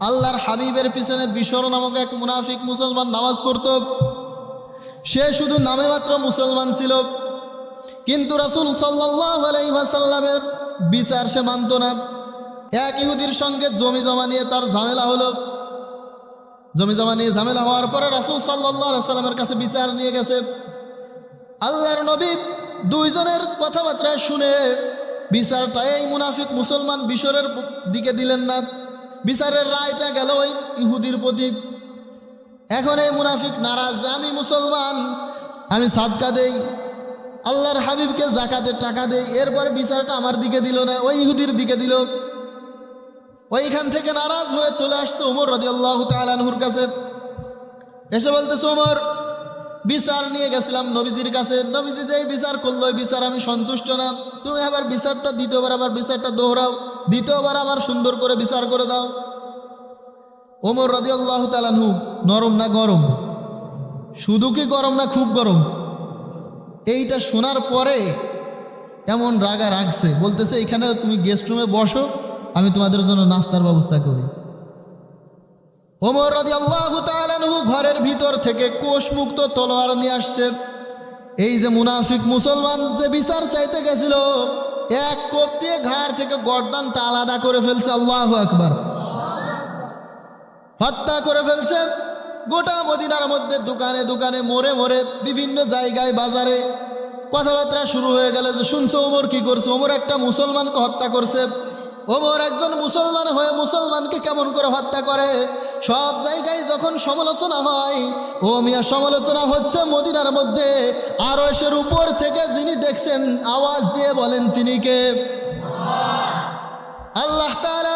আল্লাহর হাবিবের পিছনে বিশর নামক এক মুনাফিক মুসলমান নামাজ পড়ত। সে শুধু নামে মাত্র মুসলমান ছিল। কিন্তু রাসুল সাল্লাহ আলাইসাল্লামের বিচার সে মানত না। এক ইহুদির সঙ্গে জমি জমা নিয়ে তার ঝামেলা হলো। জমি জমা নিয়ে ঝামেলা হওয়ার পরে রাসুল সাল্লাহ সাল্লামের কাছে বিচার নিয়ে গেছে। আল্লাহর নবী দুইজনের কথাবার্তা শুনে বিচারটা এই মুনাফিক মুসলমান বিশরের দিকে দিলেন না। বিচারের রায়টা গেল ওই ইহুদির প্রতি। এখন এই মুনাফিক নারাজ যে আমি মুসলমান, আমি সাদকা দেই, আল্লাহর হাবিবকে জাকাতের টাকা দেই, এরপরে বিচারটা আমার দিকে দিল না, ওই ইহুদির দিকে দিল। ওইখান থেকে নারাজ হয়ে চলে আসছে ওমর রাজি আল্লাহ তালানহুর কাছে। এসে বলতেছে ওমর বিচার নিয়ে গেছিলাম নবীজির কাছে। নবীজি যেই বিচার করল বিচার আমি সন্তুষ্ট না। তুমি আবার বিচারটা, দ্বিতীয়বার আবার বিচারটা দোহরাও। দ্বিতীয়বার আবার সুন্দর করে বিচার করে দাও। ওমর রাজি আল্লাহ তালানহু নরম না গরম? শুধু কি গরম না খুব গরম? এইটা শোনার পরে এমন রাগা রাখছে বলতেছে, এখানে তুমি গেস্ট রুমে বসো, আমি তোমাদের জন্য নাস্তার ব্যবস্থা করি। ওমর রাজি আল্লাহ তালানহু ঘরের ভিতর থেকে কোষমুক্ত তলোয়ার নিয়ে আসছে। এই যে মুনাফিক মুসলমান যে বিচার চাইতে গেছিল এক কোপ দিয়ে ঘাড় থেকে গর্দানটা আলাদা করে ফেলছে, আল্লাহ আকবার। হত্যা করে ফেলছে। গোটা মদিনার মধ্যে দোকানে দোকানে, মোড়ে মোড়ে, বিভিন্ন জায়গায়, বাজারে কথাবার্তা শুরু হয়ে গেল যে, শুনছো ওমর কি করছে? ওমর একটা মুসলমানকে হত্যা করছে। ওমর একজন মুসলমান হয়ে মুসলমানকে কেমন করে হত্যা করে? সব জায়গায় যখন সমালোচনা হয় ও মিয়া সমালোচনা হচ্ছে মদিনার মধ্যে। আরও এসের উপর থেকে যিনি দেখছেন, আওয়াজ দিয়ে বলেন, তিনি কে? আল্লাহ তাআলা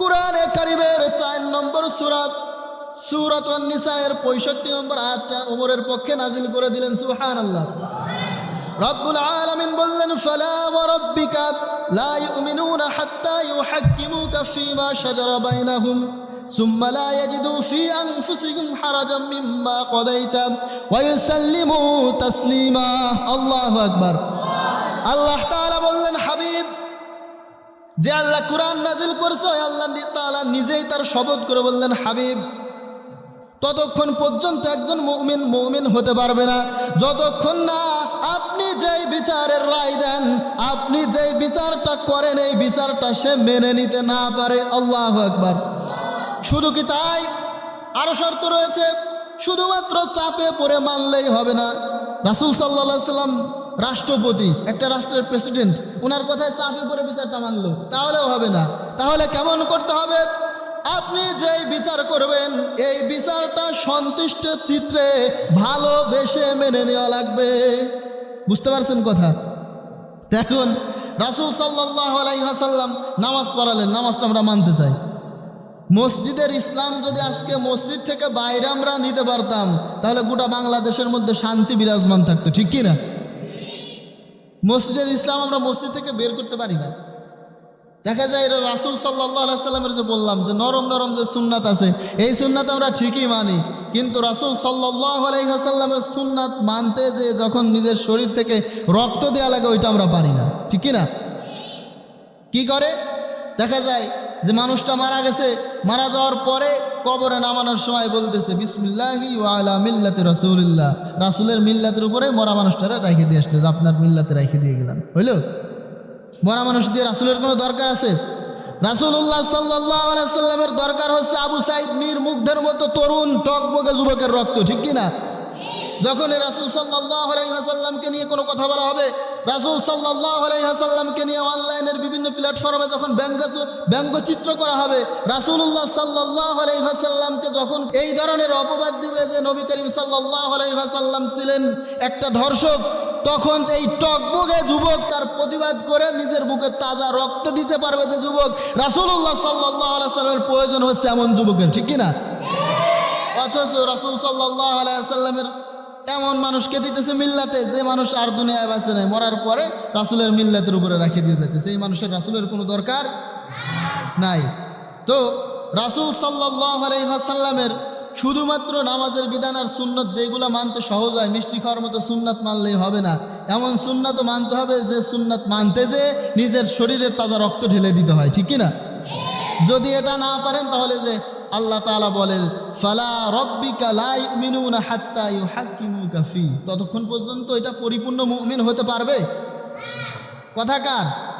কোরআনে কারিমের চার নম্বর সুরাত সুরাত নিসায়ের পঁয়ষট্টি নম্বর আয়াতটা ওমরের পক্ষে নাজিল করে দিলেন সুহান আল্লাহ রব্বুল আলামিন বললেন, ফালা ওয়া লা ইউমিনুনা হাত্তা ইউহাক্কিমুকা ফীমা শাজারা বাইনাহুম। ثم لا يجدوا في أنفسهم حرجا مما قضيت ويسلموا تسليما الله أكبر আল্লাহ তাআলা বললেন হাবিব যে আল্লাহ কোরআন নাজিল করছে ওই আল্লাহ তাআলা নিজেই তার শপথ করে বললেন হাবিব ততক্ষণ পর্যন্ত একজন মৌমিন মৌমিন হতে পারবে না যতক্ষণ না আপনি যেই বিচারের রায় দেন আপনি যেই বিচারটা করেন এই বিচারটা সে মেনে নিতে না পারে আল্লাহ একবার শুধু কি তাই? আরও শর্ত রয়েছে, শুধুমাত্র চাপে পড়ে মানলেই হবে না। রাসুল সাল্লা সাল্লাম রাষ্ট্রপতি, একটা রাষ্ট্রের প্রেসিডেন্ট ওনার কথায় চাপে পড়ে বিচারটা মানলো, তাহলেও হবে না। তাহলে কেমন করতে হবে? আপনি যেই বিচার করবেন, এই বিচারটা সন্তুষ্ট চিত্রে ভালোবেসে মেনে নেওয়া লাগবে। বুঝতে পারছেন কথা? দেখুন, রাসুল সাল্লাহ আলাইহাসাল্লাম নামাজ পড়ালেন, নামাজটা আমরা মানতে চাই। মসজিদের ইসলাম যদি আজকে মসজিদ থেকে বাইরে আমরা নিতে পারতাম, তাহলে গোটা বাংলাদেশের মধ্যে শান্তি বিরাজমান থাকতো, ঠিক কি না মসজিদের ইসলাম আমরা মসজিদ থেকে বের করতে পারি না। দেখা যায় এটা রাসুল সাল্লাহ সাল্লামের যে বললাম, যে নরম নরম যে সুন্নাত আছে, এই সুন্নাত আমরা ঠিকই মানি, কিন্তু রাসুল সাল্লাহ আলাইসাল্লামের সুন্নাত মানতে যে যখন নিজের শরীর থেকে রক্ত দেওয়া লাগে, ওইটা আমরা পারি না ঠিকই না কি করে? দেখা যায় যে মানুষটা মারা গেছে মারা যাওয়ার পরে কবরে নামানোর সময় বলতেছে, বিসমিল্লাহি ওয়ালা মিল্লাতে রসুল্লাহ রাসুলের মিল্লাতের উপরে মরা মানুষটারা রেখে দিয়ে আসলে আপনার মিল্লাতে রেখে দিয়ে গেলাম। হইল? মরা মানুষ দিয়ে রাসুলের কোনো দরকার আছে? রাসুল্লাহ সাল্লামের দরকার হচ্ছে আবু সাইদ মীর মুগ্ধের মতো তরুণ, টকবগে যুবকের রক্ত, ঠিক কিনা? যখন রাসুল সাল্লাহ আলাইহাসাল্লামকে নিয়ে কোনো কথা বলা হবে রাসুল সাল্লাহ আলাইহাসাল্লামকে নিয়ে অনলাইনের বিভিন্ন প্ল্যাটফর্মে যখন ব্যঙ্গ ব্যঙ্গচিত্র করা হবে রাসুল্লাহ সাল্লাহ আলাইহাসাল্লামকে যখন এই ধরনের অপবাদ দিবে যে নবী করিম সাল্লাহ আলাইহাসাল্লাম ছিলেন একটা ধর্ষক, তখন এই টকবগে যুবক তার প্রতিবাদ করে নিজের বুকে তাজা রক্ত দিতে পারবে যে যুবক। রাসুল্লাহ সাল্লাহ আলাইসাল্লামের প্রয়োজন হচ্ছে এমন যুবকের, ঠিক কিনা? অথচ রাসুল সাল্লাহ আলাইসাল্লামের এমন মানুষকে দিতেছে মিল্লাতে, যে মানুষ আর দুনিয়ায় বাঁচে নেই। মরার পরে রাসুলের মিল্লাতের উপরে রাখে দিয়ে যাইতেছে। এই মানুষের রাসুলের কোনো দরকার নাই। তো রাসুল সাল্লাহ আলাইসাল্লামের শুধুমাত্র নামাজের বিধান আর সুন্নত যেগুলো মানতে সহজ হয়, মিষ্টি খাওয়ার মতো সুন্নাত মানলেই হবে না। এমন সুন্নাতও মানতে হবে যে সুন্নাত মানতে যে নিজের শরীরে তাজা রক্ত ঢেলে দিতে হয়, ঠিক কিনা? যদি এটা না পারেন তাহলে যে আল্লাহ তাআলা বলেন, ফালা রব্বিকা লা ইউমিনুনা হাত্তা ইউহাক্কিমুকা ফি ততক্ষণ পর্যন্ত এটা পরিপূর্ণ মুমিন হতে পারবে? কথাকার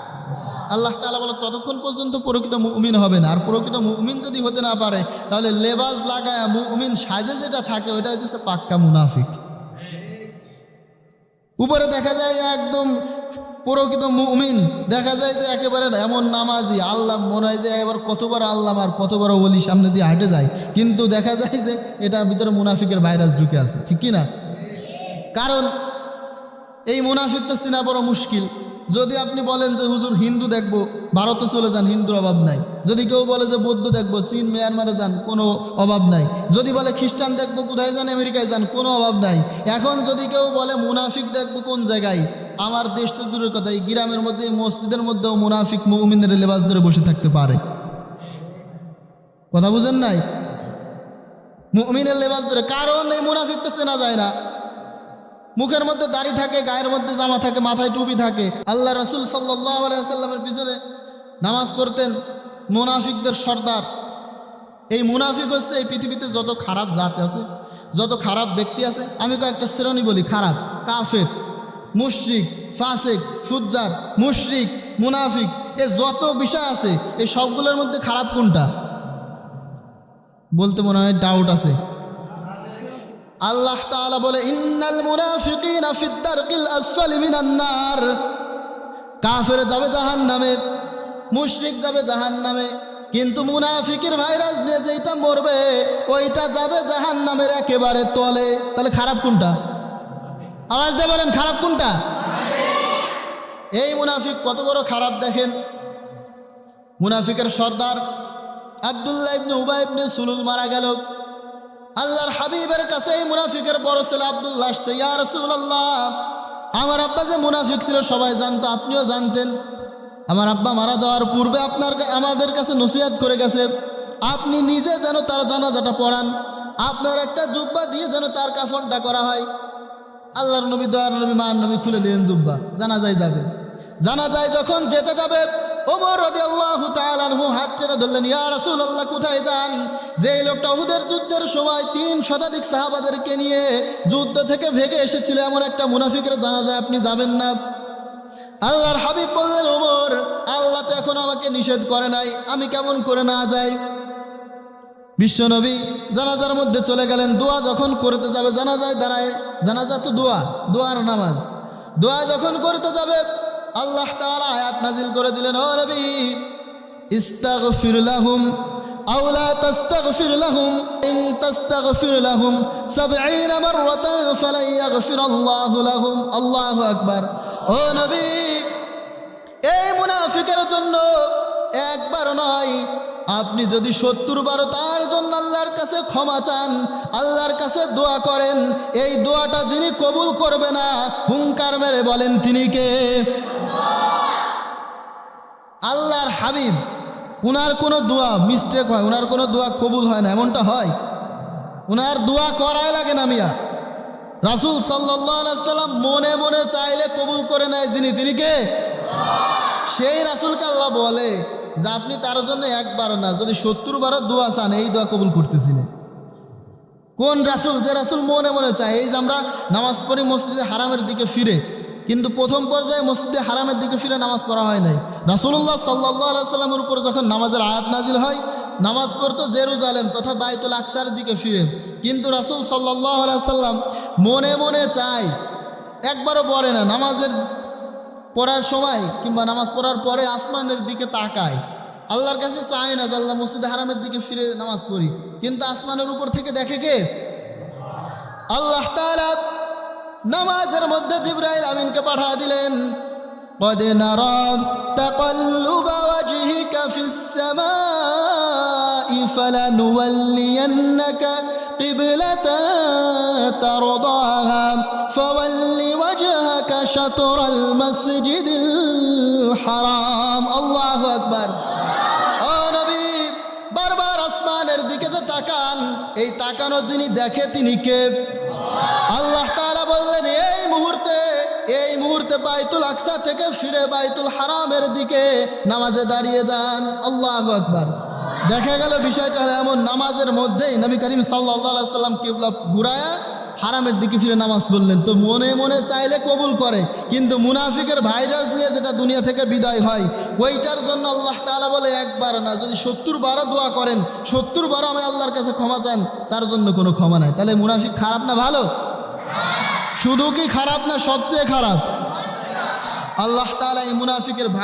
আল্লাহ তাআলা বলে, ততক্ষণ পর্যন্ত প্রকৃত মুমিন হবে না। আর প্রকৃত মুমিন যদি হতে না পারে, তাহলে লেবাস লাগায় মুমিন সাজে যেটা থাকে ওটা হচ্ছে পাক্কা মুনাফিক। উপরে দেখা যায় একদম প্রকৃত মুমিন। দেখা যায় যে একেবারে এমন নামাজি, আল্লাহ মনে হয় যে এবার কতবার আল্লাহ আর কতবার বলি সামনে দিয়ে হাঁটে যায়। কিন্তু দেখা যায় যে এটার ভিতরে মুনাফিকের ভাইরাস ঢুকে আছে। ঠিক কি না কারণ এই মুনাফিক তো চেনা বড় মুশকিল। যদি আপনি বলেন যে, হুজুর, হিন্দু দেখব, ভারতে চলে যান, হিন্দুর অভাব নাই। যদি কেউ বলে যে, বৌদ্ধ দেখব, চীন, মিয়ানমারে যান, কোনো অভাব নাই। যদি বলে, খ্রিস্টান দেখব, কোথায় যান, আমেরিকায় যান, কোনো অভাব নাই। এখন যদি কেউ বলে, মুনাফিক দেখব কোন জায়গায়? আমার দেশ তো দূরের কথা, এই গ্রামের মধ্যে মসজিদের মধ্যেও মুনাফিক মুমিনের লেবাস ধরে বসে থাকতে পারে। কথা বুঝেন নাই? মুমিনের লেবাস ধরে। কারণ এই মুনাফিক তো চেনা যায় না। মুখের মধ্যে দাড়ি থাকে, গায়ের মধ্যে জামা থাকে, মাথায় টুপি থাকে। আল্লাহ রসুল সাল্লাহ আলাইসাল্লামের পিছনে নামাজ পড়তেন, মুনাফিকদের সর্দার। এই মুনাফিক হচ্ছে এই পৃথিবীতে যত খারাপ জাত আছে, যত খারাপ ব্যক্তি আছে, আমি কয়েকটা শ্রেণি বলি, খারাপ, কাফের, মুশরিক, ফাসেক সুজ্জার মুশরিক, মুনাফিক, এ যত বিষয় আছে এই সবগুলোর মধ্যে খারাপ কোনটা? বলতে মনে হয় ডাউট আছে। আল্লাহ তাআলা বলে, ইন্নাল মুনাফিকিনা ফিদ দারকিল আসফালি মিনান নার। কাফের যাবে জাহান্নামে, মুশরিক যাবে জাহান্নামে, কিন্তু মুনাফিকের ভাইরাস নিয়ে যেটা মরবে, ওইটা যাবে জাহান্নামের একেবারে তলে। তাহলে খারাপ কোনটা? আওয়াজ দিয়ে বলেন, খারাপ কোনটা? এই মুনাফিক কত বড় খারাপ দেখেন। মুনাফিকের সর্দার আবদুল্লাহ ইবনে উবাই ইবনে সুলুল মারা গেল। আল্লাহর হাবিবের কাছে এই মুনাফিকের বড় ছেলে আবদুল্লাহ আসছে রাসূলুল্লাহ, আমার আব্বা যে মুনাফিক ছিল, সবাই জানতো, আপনিও জানতেন। আমার আব্বা মারা যাওয়ার পূর্বে আপনার আমাদের কাছে নসিহাত করে গেছে, আপনি নিজে যেন তার জানাজাটা পড়ান। আপনার একটা জুব্বা দিয়ে যেন তার কাফনটা করা হয়। আল্লাহর নবী, দয়ার নবী মান নবী খুলে দিলেন জুব্বা। জানা যায় যাবে। জানা যায় যখন যেতে যাবে ওমর রদি আল্লাহ তালু হাত ছেড়ে ধরলেন, ইয়া রাসুল আল্লাহ কোথায় যান? যে লোকটা উহুদের যুদ্ধের সময় তিন শতাধিক সাহাবাদেরকে নিয়ে যুদ্ধ থেকে ভেগে এসেছিল, এমন একটা মুনাফিকের জানা যায় আপনি যাবেন না। আল্লাহর হাবিব বললেন, ওমর, আল্লাহ তো এখন আমাকে নিষেধ করে নাই, আমি কেমন করে না যাই? বিশ্বনবী জানাজার মধ্যে চলে গেলেন, দোয়া যখন করতে যাবে, জানাজায় দাঁড়ায়, জানাজা তো দোয়া, দোয়ার নামাজ। দোয়া যখন করতে যাবে আল্লাহ তাআলা আয়াত নাজিল করে দিলেন, ও নবী, ইস্তাগফির লাহুম আও লা তাস্তাগফির লাহুম, ইন তাস্তাগফির লাহুম 70 মাররাতান ফালান ইয়াগফির আল্লাহু লাহুম। আল্লাহু আকবার। ও নবী, এই মুনাফিকের জন্য একবার নয় আপনি যদি সত্তর বারো তার জন্য আল্লাহর কাছে ক্ষমা চান, আল্লাহর কাছে দোয়া করেন, এই দোয়াটা যিনি কবুল করবে না হুঙ্কার মেরে বলেন তিনি কে? আল্লাহর হাবিব, উনার কোনো দোয়া মিস্টেক হয়, উনার কোনো দোয়া কবুল হয় না, এমনটা হয়? উনার দোয়া করাই লাগে না মিয়া। রাসুল সাল্লাম মনে মনে চাইলে কবুল করে নেয় যিনি, তিনি কে? সেই রাসুলকে আল্লাহ বলে। যে আপনি তার জন্য একবার না, যদি সত্তর বারো দোয়া চান, এই দোয়া কবুল করতেছিলেন কোন রাসুল, যে রাসুল মনে মনে চায়, এই যে আমরা নামাজ পড়ি মসজিদে হারামের দিকে ফিরে, কিন্তু প্রথম পর্যায়ে মসজিদে হারামের দিকে ফিরে নামাজ পড়া হয় নাই। রাসুল্লাহ সাল্লাহ সাল্লামের উপর যখন নামাজের আয়াত নাজিল হয়, নামাজ পড়তো জেরুজালেম তথা বাইতুল আকসার দিকে ফিরে। কিন্তু রাসুল সাল্লাহ সাল্লাম মনে মনে চায়, একবারও পড়ে না, নামাজের পড়ার সময় কিংবা নামাজ পড়ার পরে আসমানের দিকে তাকায় আল্লাহর কাছে চায় না যে আল্লাহ মসজিদে হারামের দিকে ফিরে নামাজ পড়ি কিন্তু আসমানের উপর থেকে দেখে কে আল্লাহ তাআলা নামাজের মধ্যে জিব্রাইল আমিনকে পাঠা দিলেন قد نرى تقلب وجهك في السماء فلنولينك قبلة ترضاها فول وجهك شطر المسجد الحرام الله أكبر ও নবী বারবার আসমানের দিকে যে তাকান এই তাকানো যিনি দেখে তিনি কে আল্লাহ তাআলা বললেন এই মুহূর্তে এই মুহূর্তে মুহূর্তে বাইতুল আকসা থেকে ফিরে বাইতুল হারামের দিকে নামাজে দাঁড়িয়ে যান আল্লাহ আকবার দেখা গেল বিষয়টা হলো এমন নামাজের মধ্যেই নবী করিম সাল্লাহ সাল্লাম কিবলা ঘুরায়া হারামের দিকে ফিরে নামাজ পড়লেন। তো মনে মনে চাইলে কবুল করে, কিন্তু মুনাফিকের ভাইরাস নিয়ে যেটা দুনিয়া থেকে বিদায় হয়, ওইটার জন্য আল্লাহ তাআলা বলে, একবার না, যদি সত্তর বারো দোয়া করেন, সত্তর বারো আমি আল্লাহর কাছে ক্ষমা চান, তার জন্য কোনো ক্ষমা নাই। তাহলে মুনাফিক খারাপ না ভালো? শুধু কি খারাপ না, সবচেয়ে খারাপ? আল্লাহ তাআলা এই মুনাফিকের ভাই